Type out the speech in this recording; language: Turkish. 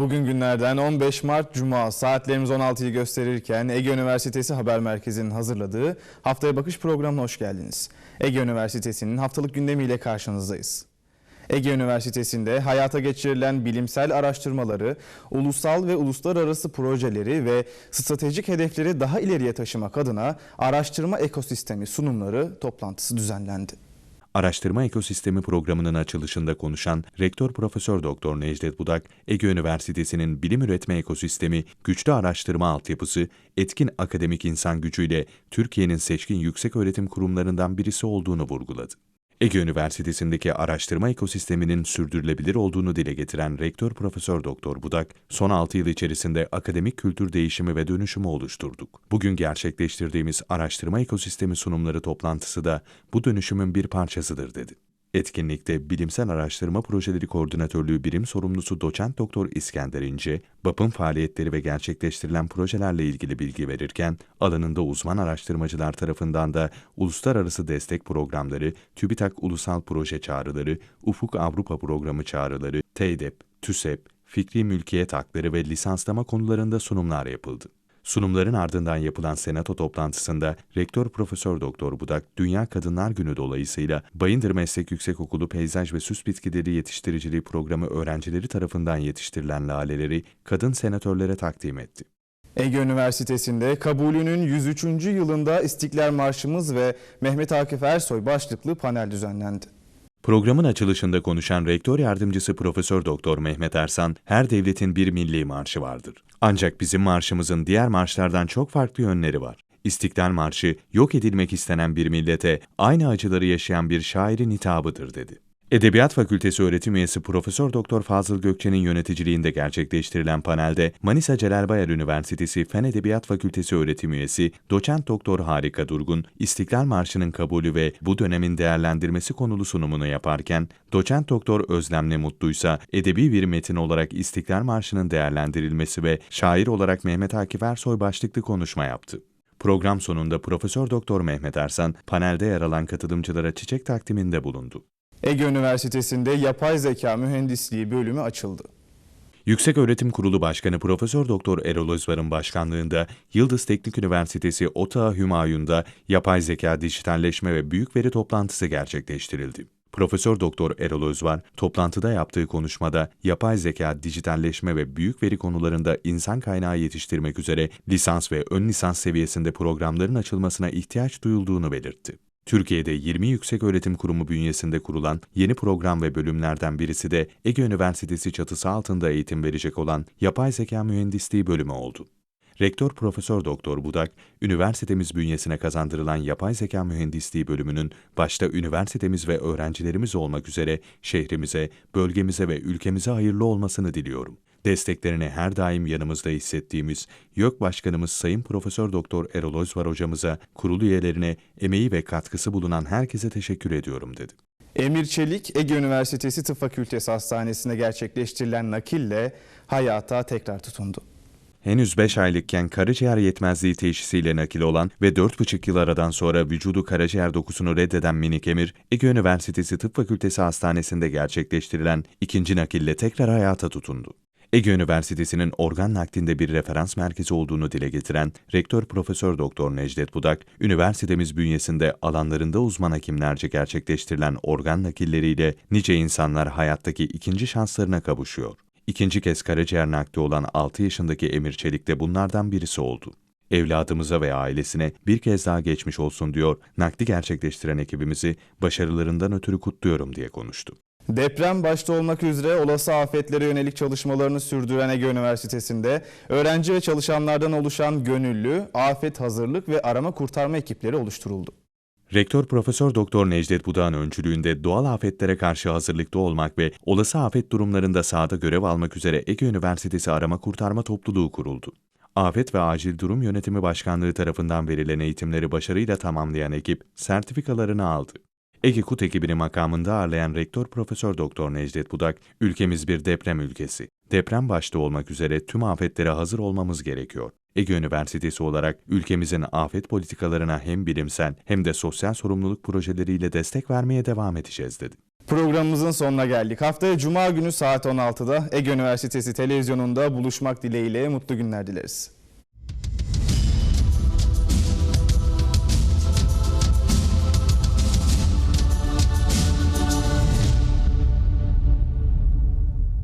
Bugün günlerden 15 Mart Cuma saatlerimiz 16'yı gösterirken Ege Üniversitesi Haber Merkezi'nin hazırladığı Haftaya Bakış programına hoş geldiniz. Ege Üniversitesi'nin haftalık gündemiyle karşınızdayız. Ege Üniversitesi'nde hayata geçirilen bilimsel araştırmaları, ulusal ve uluslararası projeleri ve stratejik hedefleri daha ileriye taşımak adına araştırma ekosistemi sunumları toplantısı düzenlendi. Araştırma Ekosistemi programının açılışında konuşan Rektör Profesör Doktor Necdet Budak, Ege Üniversitesi'nin bilim üretme ekosistemi, güçlü araştırma altyapısı, etkin akademik insan gücüyle Türkiye'nin seçkin yüksek öğretim kurumlarından birisi olduğunu vurguladı. Ege Üniversitesi'ndeki araştırma ekosisteminin sürdürülebilir olduğunu dile getiren Rektör Profesör Doktor Budak, son 6 yıl içerisinde akademik kültür değişimi ve dönüşümü oluşturduk. Bugün gerçekleştirdiğimiz araştırma ekosistemi sunumları toplantısı da bu dönüşümün bir parçasıdır dedi. Etkinlikte Bilimsel Araştırma Projeleri Koordinatörlüğü Birim Sorumlusu Doçent Doktor İskender İnce, BAP'ın faaliyetleri ve gerçekleştirilen projelerle ilgili bilgi verirken, alanında uzman araştırmacılar tarafından da uluslararası destek programları, TÜBİTAK Ulusal Proje Çağrıları, Ufuk Avrupa Programı Çağrıları, TEYDEP, TÜSEP, fikri mülkiyet hakları ve lisanslama konularında sunumlar yapıldı. Sunumların ardından yapılan senato toplantısında Rektör Profesör Doktor Budak, Dünya Kadınlar Günü dolayısıyla Bayındır Meslek Yüksekokulu Peyzaj ve Süs Bitkileri Yetiştiriciliği Programı öğrencileri tarafından yetiştirilen laleleri kadın senatörlere takdim etti. Ege Üniversitesi'nde kabulünün 103. yılında İstiklal Marşımız ve Mehmet Akif Ersoy başlıklı panel düzenlendi. Programın açılışında konuşan Rektör Yardımcısı Profesör Doktor Mehmet Ersan, her devletin bir milli marşı vardır. Ancak bizim marşımızın diğer marşlardan çok farklı yönleri var. İstiklal Marşı, yok edilmek istenen bir millete aynı acıları yaşayan bir şairin hitabıdır dedi. Edebiyat Fakültesi öğretim üyesi Profesör Doktor Fazıl Gökçe'nin yöneticiliğinde gerçekleştirilen panelde Manisa Celal Bayar Üniversitesi Fen Edebiyat Fakültesi öğretim üyesi Doçent Doktor Harika Durgun, İstiklal Marşı'nın kabulü ve bu dönemin değerlendirmesi konulu sunumunu yaparken, Doçent Doktor Özlemle Mutluysa edebi bir metin olarak İstiklal Marşı'nın değerlendirilmesi ve şair olarak Mehmet Akif Ersoy başlıklı konuşma yaptı. Program sonunda Profesör Doktor Mehmet Ersan panelde yer alan katılımcılara çiçek takdiminde bulundu. Ege Üniversitesi'nde Yapay Zeka Mühendisliği bölümü açıldı. Yüksek Öğretim Kurulu Başkanı Profesör Doktor Erol Özvar'ın başkanlığında Yıldız Teknik Üniversitesi OTA Hümayun'da yapay zeka, dijitalleşme ve büyük veri toplantısı gerçekleştirildi. Profesör Doktor Erol Özvar toplantıda yaptığı konuşmada yapay zeka, dijitalleşme ve büyük veri konularında insan kaynağı yetiştirmek üzere lisans ve ön lisans seviyesinde programların açılmasına ihtiyaç duyulduğunu belirtti. Türkiye'de 20 yüksek öğretim kurumu bünyesinde kurulan yeni program ve bölümlerden birisi de Ege Üniversitesi çatısı altında eğitim verecek olan Yapay Zeka Mühendisliği bölümü oldu. Rektör Profesör Doktor Budak, üniversitemiz bünyesine kazandırılan yapay zeka mühendisliği bölümünün başta üniversitemiz ve öğrencilerimiz olmak üzere şehrimize, bölgemize ve ülkemize hayırlı olmasını diliyorum. Desteklerini her daim yanımızda hissettiğimiz YÖK Başkanımız Sayın Profesör Doktor Erol Özvar hocamıza, kurul üyelerine, emeği ve katkısı bulunan herkese teşekkür ediyorum dedi. Emir Çelik, Ege Üniversitesi Tıp Fakültesi Hastanesi'nde gerçekleştirilen nakille hayata tekrar tutundu. Henüz 5 aylıkken karaciğer yetmezliği teşhisiyle nakil olan ve 4,5 yıl aradan sonra vücudu karaciğer dokusunu reddeden Minik Emir, Ege Üniversitesi Tıp Fakültesi Hastanesi'nde gerçekleştirilen ikinci nakille tekrar hayata tutundu. Ege Üniversitesi'nin organ naklinde bir referans merkezi olduğunu dile getiren Rektör Profesör Doktor Necdet Budak, üniversitemiz bünyesinde alanlarında uzman hekimlerce gerçekleştirilen organ nakilleriyle nice insanlar hayattaki ikinci şanslarına kavuşuyor. İkinci kez karaciğer nakli olan 6 yaşındaki Emir Çelik de bunlardan birisi oldu. Evladımıza ve ailesine bir kez daha geçmiş olsun diyor, nakli gerçekleştiren ekibimizi başarılarından ötürü kutluyorum diye konuştu. Deprem başta olmak üzere olası afetlere yönelik çalışmalarını sürdüren Ege Üniversitesi'nde öğrenci ve çalışanlardan oluşan gönüllü, afet hazırlık ve arama kurtarma ekipleri oluşturuldu. Rektör Profesör Doktor Necdet Budak'ın öncülüğünde doğal afetlere karşı hazırlıklı olmak ve olası afet durumlarında sahada görev almak üzere Ege Üniversitesi Arama Kurtarma Topluluğu kuruldu. Afet ve Acil Durum Yönetimi Başkanlığı tarafından verilen eğitimleri başarıyla tamamlayan ekip sertifikalarını aldı. Ege Kut ekibini makamında ağırlayan Rektör Profesör Doktor Necdet Budak, ülkemiz bir deprem ülkesi. Deprem başta olmak üzere tüm afetlere hazır olmamız gerekiyor. Ege Üniversitesi olarak ülkemizin afet politikalarına hem bilimsel hem de sosyal sorumluluk projeleriyle destek vermeye devam edeceğiz dedi. Programımızın sonuna geldik. Haftaya Cuma günü saat 16'da Ege Üniversitesi televizyonunda buluşmak dileğiyle mutlu günler dileriz.